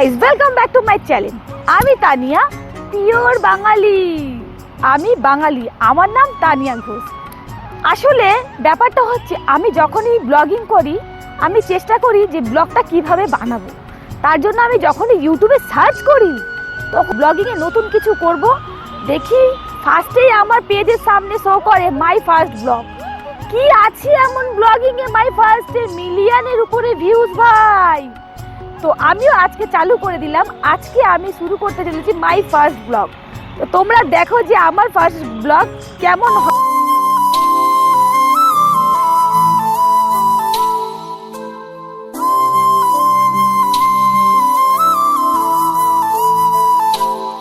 Guys welcome back to my channel আমি Tania pure বাঙালি। আমি বাঙালি, আমার নাম তানিয়া ঘোষ। আসলে ব্যাপারটা হচ্ছে, আমি যখনই ব্লগিং করি, আমি চেষ্টা করি যে ব্লগটা কীভাবে বানাবো। তার জন্য আমি যখনই ইউটিউবে সার্চ করি, তখন ব্লগিংয়ে নতুন কিছু করব। দেখি ফার্স্টেই আমার পেজের সামনে শো করে মাই ফার্স্ট ব্লগ কি আছে এমন ব্লগিংয়ে মাই ফার্স্টে মিলিয়নের উপরে ভিউজ ভাই। তো আমিও আজকে চালু করে দিলাম। আজকে আমি শুরু করতে চলেছি মাই ফার্স্ট ব্লগ তো তোমরা দেখো যে আমার ফার্স্ট ব্লগ কেমন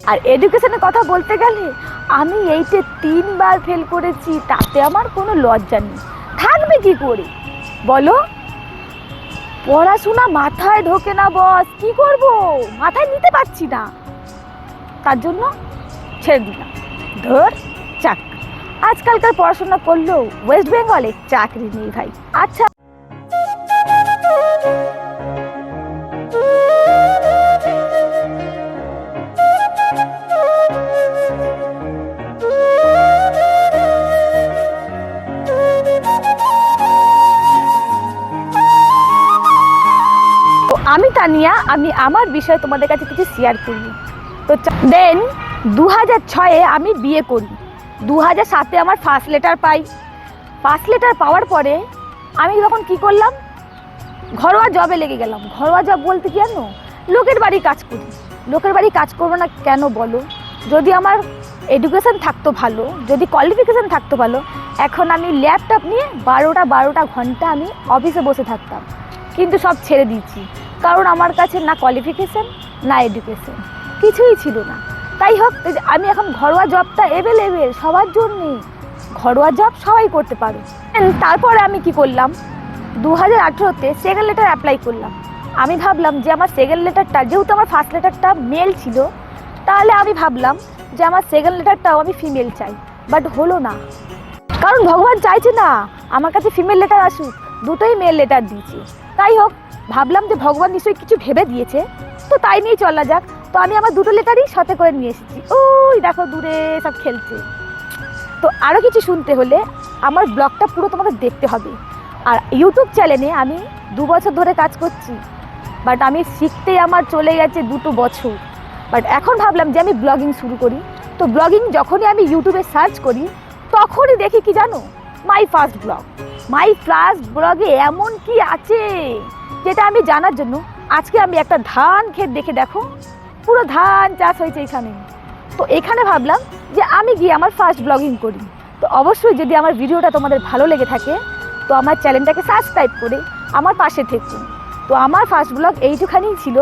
আর এডুকেশনের কথা বলতে গেলে, আমি এইটে তিনবার ফেল করেছি, তাতে আমার কোনো লজ্জা নেই। থাকবে কি করে? বলো? পড়াশোনা মাথায় ঢোকে না, বস। কি করব? মাথায় নিতে পারছি না। তার জন্য ছেড়ে দিলাম। ধর চাক আজকালকার পড়াশোনা করলেও ওয়েস্ট বেঙ্গলে চাকরি নেই ভাই। আচ্ছা। তো আমি তানিয়া, আমি আমার বিষয়ে তোমাদের কাছে কিছু শেয়ার করি। তো দেন দু হাজার ছয়ে আমি বিয়ে করি। দু হাজার সাতে আমার ফার্স্ট লেটার পাই। ফার্স্ট লেটার পাওয়ার পরে আমি তখন কি করলাম? ঘরোয়া জবে লেগে গেলাম। ঘরোয়া জব বলতে কি জানো? লোকের বাড়ি কাজ করি। লোকের বাড়ি কাজ করব না কেন বলো? যদি আমার এডুকেশন থাকতো ভালো, যদি কোয়ালিফিকেশন থাকতো ভালো, এখন আমি ল্যাপটপ নিয়ে বারোটা বারোটা ঘণ্টা আমি অফিসে বসে থাকতাম। কিন্তু সব ছেড়ে দিয়েছি। কারণ আমার কাছে না কোয়ালিফিকেশান না এডুকেশন কিছুই ছিল না। তাই হোক আমি এখন ঘরোয়া জবটা অ্যাভেলেবেল সবার জন্যে ঘরোয়া জব সবাই করতে পারো তারপরে আমি কি করলাম? দু হাজার আঠেরোতে সেকেন্ড লেটার অ্যাপ্লাই করলাম। আমি ভাবলাম যে আমার সেকেন্ড লেটারটা যেহেতু আমার ফার্স্ট লেটারটা মেল ছিল, তাহলে আমি ভাবলাম যে আমার সেকেন্ড লেটারটাও আমি ফিমেল চাই। বাট হলো না। কারণ ভগবান চাইছে না, আমার কাছে ফিমেল লেটার আসুক, দুটোই মেল লেটার দিয়েছে। তাই হোক, ভাবলাম যে ভগবান নিশ্চয়ই কিছু ভেবে দিয়েছে। তো তাই নিয়েই চলা যাক। তো আমি আমার দুটো লেটারই সাথে করে নিয়ে এসেছি। ওই দেখো দূরে সব খেলছে। তো আরও কিছু শুনতে হলে আমার ব্লগটা পুরো তোমাকে দেখতে হবে। আর ইউটিউব চ্যানেলে আমি দু বছর ধরে কাজ করছি। বাট আমি শিখতে আমার চলে গেছে দুটো বছর। বাট এখন ভাবলাম যে আমি ব্লগিং শুরু করি। তো ব্লগিং যখনই আমি ইউটিউবে সার্চ করি, তখনই দেখি কি জানো? My first blog my first ব্লগে এমন কি আছে? যেটা আমি জানার জন্য আজকে আমি একটা ধান ক্ষেত দেখে দেখো। পুরো ধান চাষ হয়েছে এখানে। তো এখানে ভাবলাম যে আমি গিয়ে আমার ফার্স্ট ব্লগিং করি। তো অবশ্যই যদি আমার ভিডিওটা তোমাদের ভালো লেগে থাকে, তো আমার চ্যানেলটাকে সাবস্ক্রাইব করে আমার পাশে থেকো। তো আমার ফার্স্ট ব্লগ এইটুখানেই ছিল।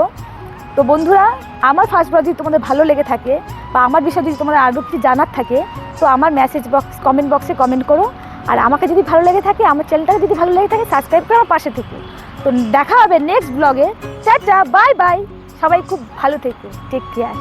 তো বন্ধুরা, আমার ফার্স্ট ব্লগ যদি তোমাদের ভালো লেগে থাকে বা আমার বিষয়ে যদি তোমাদের আরও কিছু জানার থাকে, তো আমার মেসেজ বক্স কমেন্ট বক্সে কমেন্ট করো। আর আমাকে যদি ভালো লেগে থাকে, আমার চ্যানেলটাকে যদি ভালো লেগে থাকে সাবস্ক্রাইব করে আমার পাশে থেকে। তো দেখা হবে নেক্সট ব্লগে চাচা বাই বাই সবাই খুব ভালো থেকে। Take care